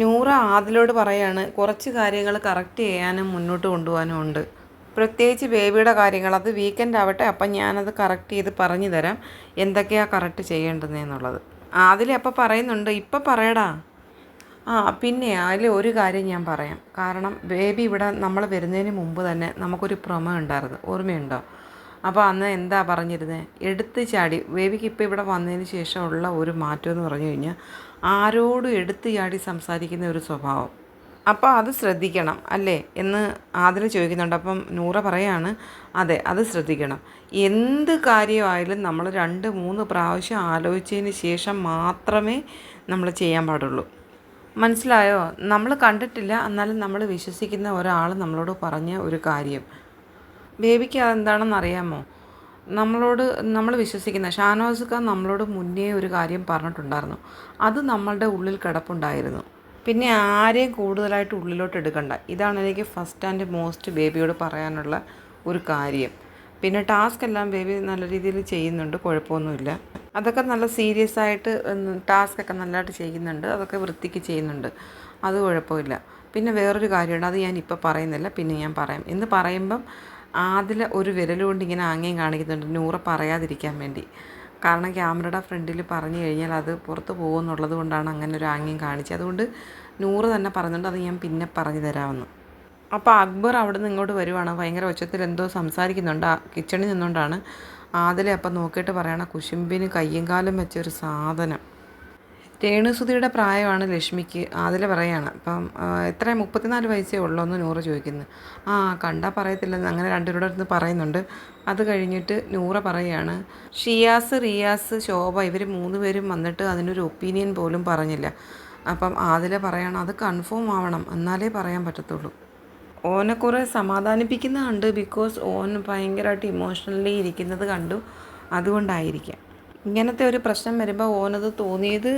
നൂറ ആദിലോട് പറയാണ് കുറച്ച് കാര്യങ്ങൾ കറക്റ്റ് ചെയ്യാനും മുന്നോട്ട് കൊണ്ടുപോകാനും ഉണ്ട്. പ്രത്യേകിച്ച് ബേബിയുടെ കാര്യങ്ങൾ അത് വീക്കെൻഡ് ആവട്ടെ അപ്പം ഞാനത് കറക്റ്റ് ചെയ്ത് പറഞ്ഞു തരാം എന്തൊക്കെയാണ് കറക്റ്റ് ചെയ്യേണ്ടതെന്നുള്ളത് ആദിലെ അപ്പം പറയുന്നുണ്ട് ഇപ്പം പറയടാ. ആ പിന്നെ അതിൽ ഒരു കാര്യം ഞാൻ പറയാം. കാരണം ബേബി ഇവിടെ നമ്മൾ വരുന്നതിന് മുമ്പ് തന്നെ നമുക്കൊരു പ്രൊമ ഉണ്ടായിരുന്നു. ഓർമ്മയുണ്ടോ? അപ്പോൾ അന്ന് എന്താ പറഞ്ഞിരുന്നത് എടുത്ത് ചാടി. ബേബിക്ക് ഇപ്പോൾ ഇവിടെ വന്നതിന് ശേഷമുള്ള ഒരു മാറ്റം എന്ന് പറഞ്ഞു കഴിഞ്ഞാൽ ആരോടും എടുത്ത് ചാടി സംസാരിക്കുന്ന ഒരു സ്വഭാവം. അപ്പോൾ അത് ശ്രദ്ധിക്കണം അല്ലേ? എന്ന് ആദ്യം ചോദിക്കുന്നുണ്ട്. അപ്പം നൂറ പറയാണ് അതെ അത് ശ്രദ്ധിക്കണം. എന്ത് കാര്യമായാലും നമ്മൾ രണ്ട് മൂന്ന് പ്രാവശ്യം ആലോചിച്ചതിന് ശേഷം മാത്രമേ നമ്മൾ ചെയ്യാൻ പാടുള്ളൂ. മനസ്സിലായോ? നമ്മൾ കണ്ടിട്ടില്ല എന്നാലും നമ്മൾ വിശ്വസിക്കുന്ന ഒരാൾ നമ്മളോട് പറഞ്ഞ ഒരു കാര്യം. ബേബിക്ക് അതെന്താണെന്ന് അറിയാമോ? നമ്മളോട് നമ്മൾ വിശ്വസിക്കുന്ന ഷാനോസ്ക നമ്മളോട് മുന്നേ ഒരു കാര്യം പറഞ്ഞിട്ടുണ്ടായിരുന്നു. അത് നമ്മളുടെ ഉള്ളിൽ കിടപ്പുണ്ടായിരുന്നു. പിന്നെ ആരെയും കൂടുതലായിട്ട് ഉള്ളിലോട്ട് എടുക്കണ്ട. ഇതാണ് എനിക്ക് ഫസ്റ്റ് ആൻഡ് മോസ്റ്റ് ബേബിയോട് പറയാനുള്ള ഒരു കാര്യം. പിന്നെ ടാസ്ക് എല്ലാം ബേബി നല്ല രീതിയിൽ ചെയ്യുന്നുണ്ട് കുഴപ്പമൊന്നുമില്ല. അതൊക്കെ നല്ല സീരിയസ് ആയിട്ട് ടാസ്ക് ഒക്കെ നല്ലതായിട്ട് ചെയ്യുന്നുണ്ട് അതൊക്കെ വൃത്തിക്ക് ചെയ്യുന്നുണ്ട്. അത് കുഴപ്പമില്ല. പിന്നെ വേറൊരു കാര്യമുണ്ട് അത് ഞാൻ ഇപ്പോൾ പറയുന്നില്ല പിന്നെ ഞാൻ പറയാം. എന്ന് പറയുമ്പം അതിൽ ഒരു വിരലുകൊണ്ട് ഇങ്ങനെ ആംഗ്യം കാണിക്കുന്നുണ്ട്. നൂറ പറയാതിരിക്കാൻ വേണ്ടി. കാരണം ക്യാമറയുടെ ഫ്രണ്ടിൽ പറഞ്ഞു കഴിഞ്ഞാൽ അത് പുറത്ത് പോകുമെന്നുള്ളത് കൊണ്ടാണ് അങ്ങനെ ഒരു ആംഗ്യം കാണിച്ചത്. അതുകൊണ്ട് നൂറ് തന്നെ പറഞ്ഞുകൊണ്ട് അത് ഞാൻ പിന്നെ പറഞ്ഞു തരാമെന്ന്. അപ്പോൾ അക്ബർ അവിടെ നിന്ന് ഇങ്ങോട്ട് വരുവാണ്. ഭയങ്കര ഒച്ചത്തിൽ എന്തോ സംസാരിക്കുന്നുണ്ട്. ആ കിച്ചണിൽ നിന്നുകൊണ്ടാണ് ആദിലെ അപ്പം നോക്കിയിട്ട് പറയണ കുശുമ്പിന് കയ്യും കാലും വെച്ച ഒരു സാധനം. രേണുസുതിയുടെ പ്രായമാണ് ലക്ഷ്മിക്ക്. ആദില പറയാണ് അപ്പം എത്ര മുപ്പത്തിനാല് വയസ്സേ ഉള്ളൂ എന്ന് നൂറ് ചോദിക്കുന്നു. ആ കണ്ടാൽ പറയത്തില്ലെന്ന് അങ്ങനെ രണ്ടുപേരുടെ അടുത്ത് പറയുന്നുണ്ട്. അത് കഴിഞ്ഞിട്ട് നൂറ പറയാണ് ഷിയാസ് റിയാസ് ശോഭ ഇവർ മൂന്ന് പേരും വന്നിട്ട് അതിനൊരു ഒപ്പീനിയൻ പോലും പറഞ്ഞില്ല. അപ്പം ആദില പറയണം അത് കൺഫേം ആവണം. എന്നാലേ പറയാൻ പറ്റത്തുള്ളൂ. ഓനെ കുറേ സമാധാനിപ്പിക്കുന്ന കണ്ട് ബിക്കോസ് ഓൻ ഭയങ്കരമായിട്ട് ഇമോഷണലി ഇരിക്കുന്നത് കണ്ടു. അതുകൊണ്ടായിരിക്കാം. ഇങ്ങനത്തെ ഒരു പ്രശ്നം വരുമ്പോൾ ഓനത് തോന്നിയത്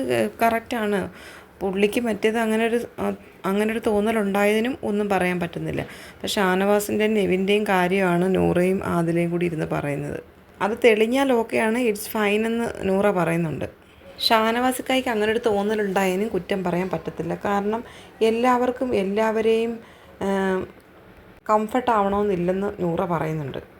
കറക്റ്റാണ് പുള്ളിക്ക് മറ്റേത് അങ്ങനെ ഒരു അങ്ങനെ ഒരു തോന്നലുണ്ടായതിനും ഒന്നും പറയാൻ പറ്റുന്നില്ല. പക്ഷെ ഷാനവാസിന്റെയും നെവിന്റെയും കാര്യമാണ് നൂറയും ആദിലയും കൂടി ഇരുന്ന് പറയുന്നത്. അത് തെളിഞ്ഞാൽ ഓക്കെയാണ് ഇറ്റ്സ് ഫൈൻ എന്ന് നൂറ പറയുന്നുണ്ട്. ഷാനവാസിക്കായിക്ക് അങ്ങനെ ഒരു തോന്നലുണ്ടായതിനും കുറ്റം പറയാൻ പറ്റത്തില്ല. കാരണം എല്ലാവർക്കും എല്ലാവരെയും കംഫർട്ട് ആവണമെന്നില്ലെന്ന് നൂറ പറയുന്നുണ്ട്.